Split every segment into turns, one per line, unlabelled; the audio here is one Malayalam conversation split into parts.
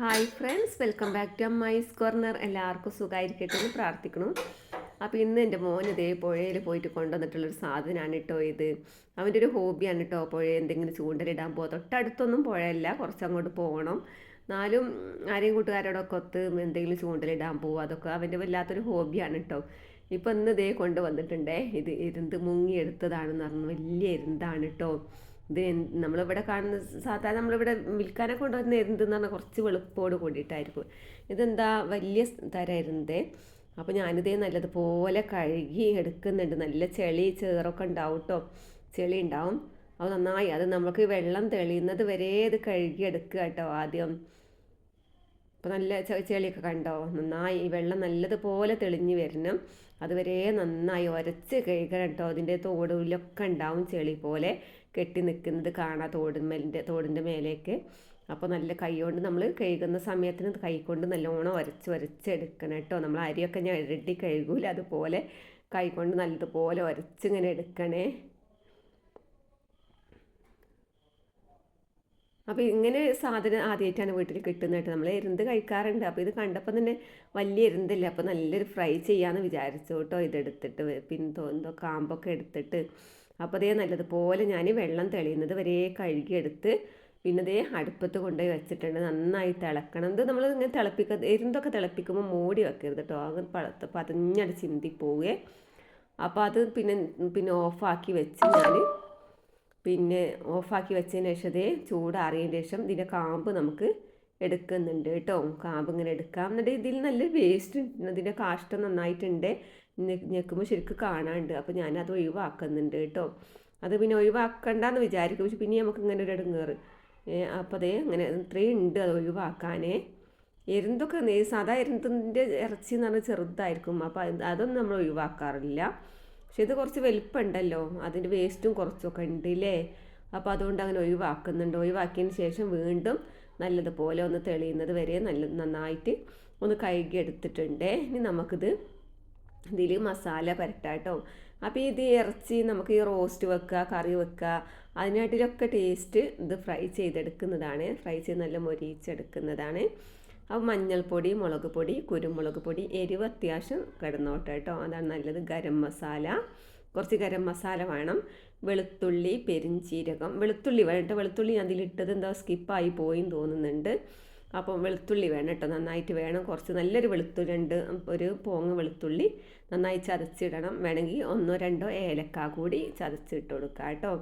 Hi friends welcome back to mai's corner എല്ലാവർക്കും സുഖമായിരിക്കട്ടെ എന്ന് പ്രാർത്ഥിക്കണം അപ്പോൾ ഇന്ന് എന്റെ മോൻ ഇതേ പുഴയിൽ പോയിട്ട് കൊണ്ടുവന്നിട്ടുള്ളൊരു സാധനമാണ് കേട്ടോ ഇത്. അവന്റെ ഒരു ഹോബിയാണ് കേട്ടോ പുഴ എന്തെങ്കിലും ചൂണ്ടലിടാൻ പോകുക തൊട്ടടുത്തൊന്നും പുഴയല്ല കുറച്ച് അങ്ങോട്ട് പോകണം. എന്നാലും ആരെയും കൂട്ടുകാരോടൊക്കെ ഒത്ത് എന്തെങ്കിലും ചൂണ്ടലിടാൻ പോകുക അതൊക്കെ അവന്റെ വല്ലാത്തൊരു ഹോബിയാണ് കേട്ടോ. ഇപ്പം ഇന്ന് ഇതേ കൊണ്ടുവന്നിട്ടുണ്ടേ ഇത് ഇരുന്ന് മുങ്ങിയെടുത്തതാണെന്ന് പറഞ്ഞു വലിയ ഇരുന്താണ് കേട്ടോ. ഇത് നമ്മളിവിടെ കാണുന്ന സാധാരണ നമ്മളിവിടെ വിൽക്കാനെ കൊണ്ടുവന്ന എന്തെന്ന് പറഞ്ഞാൽ കുറച്ച് വെളുപ്പോട് കൂടിയിട്ടായിരിക്കും. ഇതെന്താ വലിയ തരായിരുന്നതേ? അപ്പോൾ ഞാനിതേ നല്ലതുപോലെ കഴുകി എടുക്കുന്നുണ്ട്. നല്ല ചെളി ചേറൊക്കെ ഉണ്ടാവും കേട്ടോ ചെളി ഉണ്ടാവും. അത് നന്നായി. അത് നമുക്ക് വെള്ളം തെളിയുന്നത് വരെ ഇത് കഴുകി എടുക്കുക കേട്ടോ ആദ്യം. അപ്പോൾ നല്ല ചെളിയൊക്കെ കണ്ടോ? നന്നായി വെള്ളം നല്ലതുപോലെ തെളിഞ്ഞ് വരണം. അതുവരെ നന്നായി ഉരച്ച് കഴിക്കണം കേട്ടോ. അതിന്റെ തോടുകളിലൊക്കെ ഉണ്ടാവും ചെളി പോലെ കെട്ടി നിൽക്കുന്നത് കാണാം തോടിന്മേലിന്റെ തോടിന്റെ മേലേക്ക്. അപ്പോൾ നല്ല കൈ കൊണ്ട് നമ്മൾ കഴുകുന്ന സമയത്തിന് കൈ കൊണ്ട് നല്ലോണം ഉരച്ച് ഉരച്ചെടുക്കണം കേട്ടോ. നമ്മൾ അരിയൊക്കെ ഞാൻ ഇരട്ടി കഴുകൂല. അതുപോലെ കൈ കൊണ്ട് നല്ലതുപോലെ ഉരച്ചിങ്ങനെ എടുക്കണേ. അപ്പോൾ ഇങ്ങനെ സാധനം ആദ്യമായിട്ടാണ് വീട്ടിൽ കിട്ടുന്നതായിട്ട്. നമ്മൾ എരുന്ത് കഴിക്കാറുണ്ട്. അപ്പോൾ ഇത് കണ്ടപ്പോൾ തന്നെ വലിയ എരുന്തല്ല. അപ്പോൾ നല്ലൊരു ഫ്രൈ ചെയ്യാമെന്ന് വിചാരിച്ചു കേട്ടോ ഇതെടുത്തിട്ട്. പിന്തോ എന്തോ കാമ്പൊക്കെ എടുത്തിട്ട്. അപ്പോൾ അതേ നല്ലതുപോലെ ഞാൻ വെള്ളം തെളിയുന്നത് വരെ കഴുകിയെടുത്ത് പിന്നെ അതേ അടുപ്പത്ത് കൊണ്ടുപോയി വെച്ചിട്ടുണ്ട്. നന്നായി തിളക്കണം. ഇത് നമ്മൾ ഇങ്ങനെ തിളപ്പിക്ക എരുന്തൊക്കെ തിളപ്പിക്കുമ്പോൾ മൂടി വെക്കരുത് കേട്ടോ. അത് പഴത്ത് പതഞ്ഞടി ചിന്തി പോവുകയെ അപ്പോൾ അത് പിന്നെ പിന്നെ ഓഫാക്കി വെച്ച് ഞാൻ പിന്നെ ഓഫാക്കി വെച്ചതിന് ശേഷം അതേ ചൂടാറിയതിന് ശേഷം ഇതിന്റെ കാമ്പ് നമുക്ക് എടുക്കുന്നുണ്ട് കേട്ടോ. കാമ്പ് ഇങ്ങനെ എടുക്കാം. എന്നിട്ട് ഇതിൽ നല്ല വേസ്റ്റ് ഇതിന്റെ കാഷ്ടം നന്നായിട്ടുണ്ട്. ഞെക്കുമ്പോൾ ശരിക്കും കാണാനുണ്ട് അപ്പോൾ ഞാനത് ഒഴിവാക്കുന്നുണ്ട് കേട്ടോ. അത് പിന്നെ ഒഴിവാക്കണ്ടെന്ന് വിചാരിക്കും. പക്ഷെ പിന്നെ നമുക്ക് ഇങ്ങനെ ഒരു ഇടങ്ങേറ്. അപ്പോൾ അതേ അങ്ങനെ ഇത്രയും ഉണ്ട് അത് ഒഴിവാക്കാനേ. എരുന്തൊക്കെ സാധാ എരുന്തിന്റെ ഇറച്ചി എന്ന് പറഞ്ഞാൽ ചെറുതായിരിക്കും. അപ്പോൾ അതൊന്നും നമ്മൾ ഒഴിവാക്കാറില്ല. പക്ഷെ ഇത് കുറച്ച് വലിപ്പമുണ്ടല്ലോ. അതിന്റെ വേസ്റ്റും കുറച്ചൊക്കെ ഉണ്ട് അല്ലേ അപ്പോൾ അതുകൊണ്ട് അങ്ങനെ ഒഴിവാക്കുന്നുണ്ട്. ഒഴിവാക്കിയതിന് ശേഷം വീണ്ടും നല്ലതുപോലെ ഒന്ന് തെളിയുന്നത് വരെ നല്ല നന്നായിട്ട് ഒന്ന് കഴുകി എടുത്തിട്ടുണ്ട് ഇനി നമുക്കിത് ഇതിൽ മസാല പരട്ടാട്ടോ അപ്പോൾ ഇത് ഇറച്ചി നമുക്ക് ഈ റോസ്റ്റ് വെക്കുക കറി വെക്കുക അതിനായിട്ടിലൊക്കെ ടേസ്റ്റ് ഇത് ഫ്രൈ ചെയ്തെടുക്കുന്നതാണ്. ഫ്രൈ ചെയ്ത് നല്ല മൊരിച്ചെടുക്കുന്നതാണ് അപ്പോൾ മഞ്ഞൾപ്പൊടി മുളക് പൊടി കുരുമുളക് പൊടി എരിവ് അത്യാവശ്യം കിടന്നോട്ടെ കേട്ടോ അതാണ് നല്ലത്. ഗരം മസാല. കുറച്ച് ഗരം മസാല വേണം. വെളുത്തുള്ളി പെരിഞ്ചീരകം. വെളുത്തുള്ളി വേണം വെളുത്തുള്ളി അതിലിട്ടത് എന്താ സ്കിപ്പായി പോയി തോന്നുന്നുണ്ട്. അപ്പം വെളുത്തുള്ളി വേണം കേട്ടോ നന്നായിട്ട് വേണം. കുറച്ച് നല്ലൊരു വെളുത്തുള്ളി ഉണ്ട് ഒരു പോങ്ങ വെളുത്തുള്ളി നന്നായി ചതച്ചിടണം. വേണമെങ്കിൽ ഒന്നോ രണ്ടോ ഏലക്ക കൂടി ചതച്ചിട്ട് കൊടുക്കാം കേട്ടോ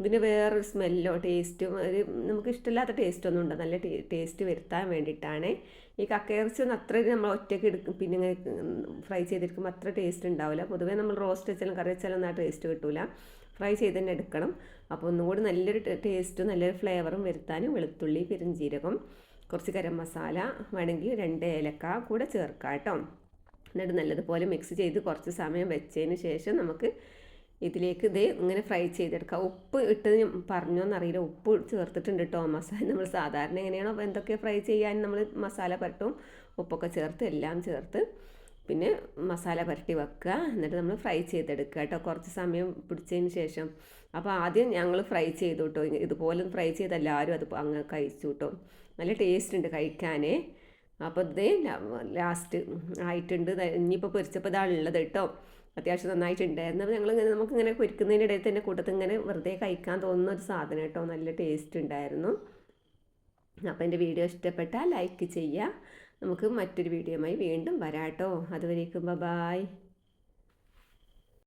ഇതിന് വേറൊരു സ്മെല്ലോ ടേസ്റ്റും ഒരു നമുക്ക് ഇഷ്ടമില്ലാത്ത ടേസ്റ്റൊന്നും ഉണ്ട്. നല്ല ടേസ്റ്റ് വരുത്താൻ വേണ്ടിയിട്ടാണ്. ഈ കക്കയിറച്ചി ഒന്നും അത്ര നമ്മൾ ഒറ്റയ്ക്ക് എടുക്കും പിന്നെ ഇങ്ങനെ ഫ്രൈ ചെയ്തെടുക്കുമ്പോൾ അത്ര ടേസ്റ്റ് ഉണ്ടാവില്ല. പൊതുവേ നമ്മൾ റോസ്റ്റ് വെച്ചാലും കറി വെച്ചാലും ആ ടേസ്റ്റ് കിട്ടില്ല ഫ്രൈ ചെയ്ത് തന്നെ എടുക്കണം. അപ്പോൾ ഒന്നുകൂടി നല്ലൊരു ടേസ്റ്റും നല്ലൊരു ഫ്ലേവറും വരുത്താനും വെളുത്തുള്ളി പെരുംജീരകം കുറച്ച് ഗരം മസാല വേണമെങ്കിൽ രണ്ട് ഏലക്ക കൂടെ ചേർക്കാം കേട്ടോ. എന്നിട്ട് നല്ലതുപോലെ മിക്സ് ചെയ്ത് കുറച്ച് സമയം വെച്ചതിന് ശേഷം നമുക്ക് ഇതിലേക്ക് ഇത് ഇങ്ങനെ ഫ്രൈ ചെയ്തെടുക്കാം. ഉപ്പ് ഇട്ടത് പറഞ്ഞോന്നറിയില്ല ഉപ്പ് ചേർത്തിട്ടുണ്ട് കേട്ടോ മസാല. നമ്മൾ സാധാരണ എങ്ങനെയാണോ എന്തൊക്കെ ഫ്രൈ ചെയ്യാൻ നമ്മൾ മസാല പരട്ടും ഉപ്പൊക്കെ ചേർത്ത് എല്ലാം ചേർത്ത് പിന്നെ മസാല പുരട്ടി വെക്കുക. എന്നിട്ട് നമ്മൾ ഫ്രൈ ചെയ്തെടുക്കുക കേട്ടോ കുറച്ച് സമയം പിടിച്ചതിന് ശേഷം. അപ്പോൾ ആദ്യം ഞങ്ങൾ ഫ്രൈ ചെയ്തു കേട്ടോ ഇതുപോലെ ഫ്രൈ ചെയ്ത് എല്ലാവരും അത് അങ്ങ് കഴിച്ചു കേട്ടോ നല്ല ടേസ്റ്റ് ഉണ്ട് കഴിക്കാനേ. അപ്പോൾ ഇത് ലാസ്റ്റ് ആയിട്ടുണ്ട്. ഇനിയിപ്പോൾ പൊരിച്ചപ്പോൾ ഇതാണ് ഉള്ളത് കേട്ടോ അത്യാവശ്യം നന്നായിട്ടുണ്ടായിരുന്നു അപ്പോൾ ഞങ്ങളിങ്ങനെ നമുക്കിങ്ങനെ പൊരിക്കുന്നതിന്റെ ഇടയിൽ തന്നെ കൂട്ടത്തിൽ ഇങ്ങനെ വെറുതെ കഴിക്കാൻ തോന്നുന്ന ഒരു സാധനം കേട്ടോ. നല്ല ടേസ്റ്റ് ഉണ്ടായിരുന്നു. അപ്പോൾ എന്റെ വീഡിയോ ഇഷ്ടപ്പെട്ടാൽ ലൈക്ക് ചെയ്യുക. നമുക്ക് മറ്റൊരു വീഡിയോയുമായി വീണ്ടും വരാം കേട്ടോ. അതുവരേക്കും ബൈ